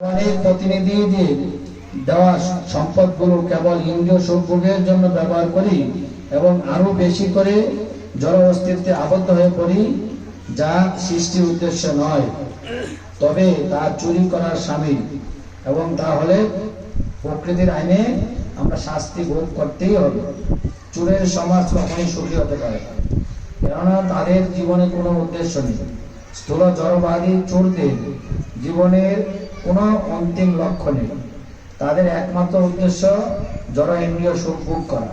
অনেক প্রতিনিধিদের দেওয়া সম্পদগুলো কেবল ইন্দ্রিয় সুখভোগের জন্য ব্যবহার করি এবং আরও বেশি করে জড় আবদ্ধ হয়ে পড়ি, যা সৃষ্টির উদ্দেশ্য নয়, তবে তা চুরি করার সামিল। এবং তা হলে প্রকৃতির আইনে আমরা শাস্তি ভোগ করতেই হবে। চুরের সমাজ কখনই সুখী হতে পারে। কেননা তাদের জীবনে কোনো উদ্দেশ্য নেই। স্থূল জড়বাদী চোরদের জীবনের কোনো অন্তিম লক্ষ্য নেই। তাদের একমাত্র উদ্দেশ্য জড় ইন্দ্রিয় সুখ ভোগ করা।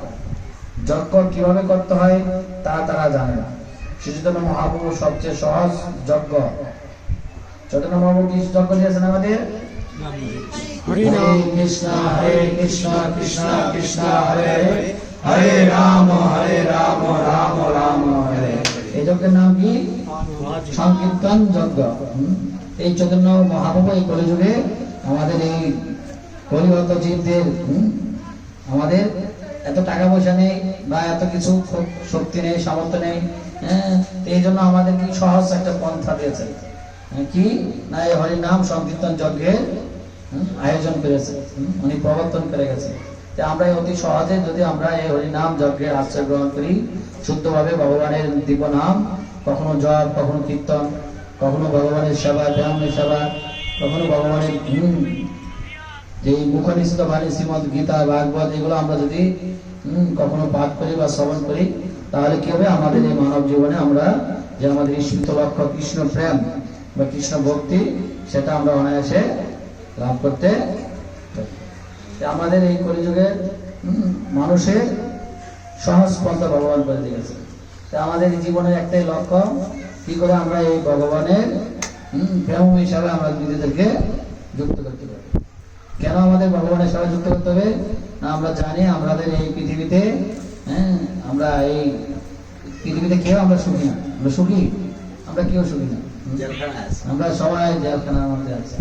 যজ্ঞ কীভাবে করতে হয় তা তারা জানে না। সেজন্য মহাপ্রভু সবচেয়ে সহজ যজ্ঞ। চৈতন্য মহাপ্রভু কি যজ্ঞ দিয়েছেন আমাদের? হরে কৃষ্ণ হরে কৃষ্ণ কৃষ্ণ কৃষ্ণ হরে হরে। হরে রাম হরে রাম রাম রাম হরে এই যজ্ঞের নাম কি? সংকীর্তন যজ্ঞ? এই চৈতন্য মহাপ্রভু এই কলিযুগে আমাদের এই কলিগত জীবদের আমাদের এত টাকা পয়সা নেই বা এত কিছু শক্তি নেই সামর্থ্য নেই হ্যাঁ? এই জন্য আমাদের কি সহজ একটা পন্থা দিয়েছে। হ্যাঁ, কি? না এই হরিনাম সংকীর্তন যজ্ঞের আয়োজন করেছে উনি প্রবর্তন করে গেছে। যে আমরা অতি সহজে যদি আমরা এই হরিনাম যজ্ঞের আশ্রয় গ্রহণ করি শুদ্ধভাবে ভগবানের দিব্য নাম কখনো জপ কখনো কীর্তন কখনো ভগবানের সেবা ব্যায়ামের সেবা কখনো ভগবানের হুম, যে মুখনিষ্ঠ বাণী শ্রীমদ গীতা ভাগবত এগুলো আমরা যদি কখনো পাঠ করি বা শ্রবণ করি তাহলে কি হবে? আমাদের এই মানব জীবনে আমরা যে আমাদের ঈশ্বিত লক্ষ্য কৃষ্ণ প্রেম বা কৃষ্ণ ভক্তি সেটা আমরা অনায়াসে লাভ করতে আমাদের এই কলিযুগে মানুষের সহজ পন্থা ভগবান করে দিয়েছে। আমাদের জীবনের একটাই লক্ষ্য কি করে আমরা এই ভগবানের প্রেম হিসাবে আমরা নিজেদেরকে যুক্ত করতে পারি? কেন আমাদের ভগবানের সাথে যুক্ত করতে হবে? না আমরা জানি আমাদের এই পৃথিবীতে হ্যাঁ আমরা এই পৃথিবীতে কেউ আমরা সুখী না। আমরা সুখী? আমরা কেউ সুখী না? আমরা সবাই জেলখানার মধ্যে আছি।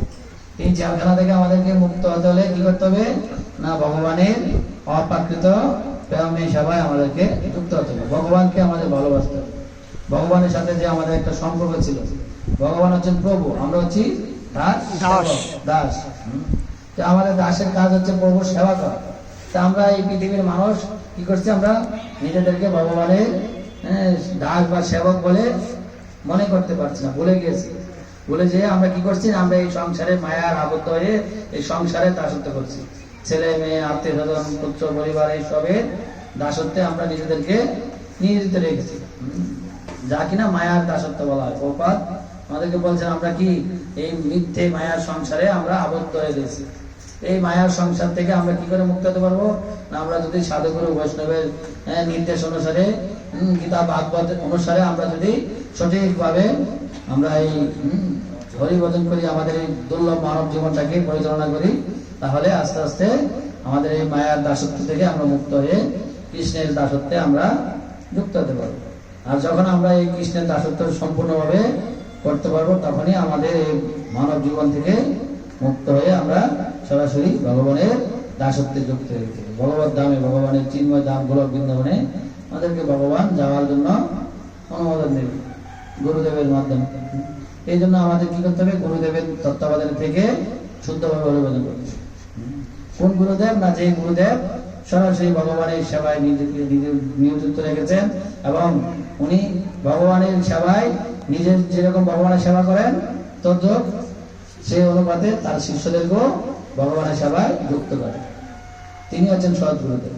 এই জেলখানা থেকে আমাদেরকে মুক্ত হতে হলে কি করতে হবে? না ভগবানের অপ্রাকৃত প্রেমে সবাই আমাদেরকে যুক্ত হতে হবে। ভগবানকে আমাদের ভালোবাসতে হবে। ভগবানের সাথে যে আমাদের একটা সম্পর্ক ছিল। ভগবান হচ্ছেন প্রভু আমরা হচ্ছি দাস। দাস। তো আমাদের দাসের কাজ হচ্ছে প্রভু সেবা করা। তা আমরা এই পৃথিবীর মানুষ কি করছি আমরা? নিজেদেরকে ভগবানের হ্যাঁ, দাস বা সেবক বলে মনে করতে পারছি না ভুলে গেছি বলে যে আমরা কি করছি আমরা এই সংসারে মায়ার আবদ্ধ হয়ে এই সংসারে দাসত্ব করছি। ছেলে মেয়ে আত্মীয় স্বজন পুত্র পরিবার এইসবের দাসত্বে আমরা নিজেদেরকে নিয়োজিত রেখেছি। যা কিনা মায়ার দাসত্ব বলা হয়। প্রপাত আমাদেরকে বলছেন আমরা কি এই মিথ্যে মায়ার সংসারে আমরা আবদ্ধ হয়ে গেছি এই মায়ার সংসার থেকে আমরা কি করে মুক্ত হতে পারব? না আমরা যদি সাধুগুরু বৈষ্ণবের হ্যাঁ, নির্দেশ অনুসারে গীতা ভাগবত অনুসারে আমরা যদি সঠিকভাবে আমরা এই হরিভজন করি আমাদের এই দুর্লভ মানব জীবনটাকে পরিচালনা করি তাহলে আস্তে আস্তে আমাদের এই মায়ার দাসত্ব থেকে আমরা মুক্ত হয়ে কৃষ্ণের দাসত্বে আমরা যুক্ত হতে পারব। আর যখন আমরা এই কৃষ্ণের দাসত্ব সম্পূর্ণভাবে করতে পারব, তখনই আমাদের এই মানব জীবন থেকে মুক্ত হয়ে আমরা সরাসরি ভগবানের দাসত্বে যুক্ত হয়ে গেছি ভগবত ধামে ভগবানের চিন্ময় ধাম গোলক বৃন্দাবনে আমাদেরকে ভগবান যাওয়ার জন্য অনুমোদন দেবে গুরুদেবের মাধ্যমে। এই জন্য আমাদের কি করতে হবে? গুরুদেবের তত্ত্বাবধানে থেকে শুদ্ধভাবে অভিবাদন করতে। কোন গুরুদেব না যে গুরুদেব সরাসরি ভগবানের সেবায় নিজেকে নিজে নিয়োজিত রেখেছেন এবং উনি ভগবানের সেবায় নিজের যেরকম ভগবানের সেবা করেন, তদ্রুপ সেই অনুপাতে তার শিষ্যদেরকেও ভগবানের সেবায় যুক্ত করেন তিনি হচ্ছেন সৎ গুরুদেব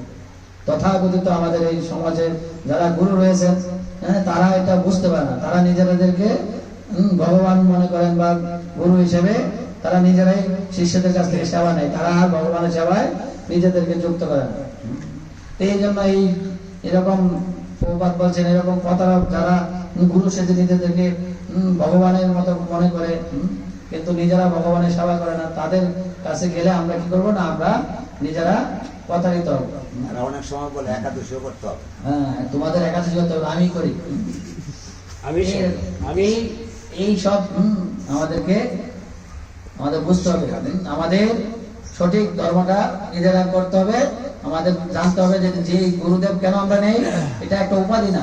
তথাকথিত আমাদের এই সমাজে যারা গুরু রয়েছেন হ্যাঁ তারা এটা বুঝতে পারে না। তারা নিজেদেরকে ভগবান মনে করেন বা গুরু হিসেবে তারা নিজেরাই শিষ্যদের কাছ থেকে সেবা নেয়। তারা আর ভগবানের সেবায় নিজেদেরকে যুক্ত করে না হুম। তো এই জন্য এই এরকম প্রবাদ বলছেন এরকম কথা যারা গুরু সেজে নিজেদেরকে ভগবানের মতো মনে করে কিন্তু নিজেরা ভগবানের সেবা করে না তাদের কাছে গেলে আমরা কি করব না আমরা নিজেরা প্রতারিত হব। অনেক সময় বলে একাদশীও করতে হবে। হ্যাঁ তোমাদের একাদশী করতে হবে আমি করি। আমি আমি এই সব আমাদেরকে আমাদের বুঝতে হবে। আমাদের সঠিক ধর্মটা নিজেরা করতে হবে। আমাদের জানতে হবে যে গুরুদেব কেন আমরা নেই? এটা একটা উপাধি না।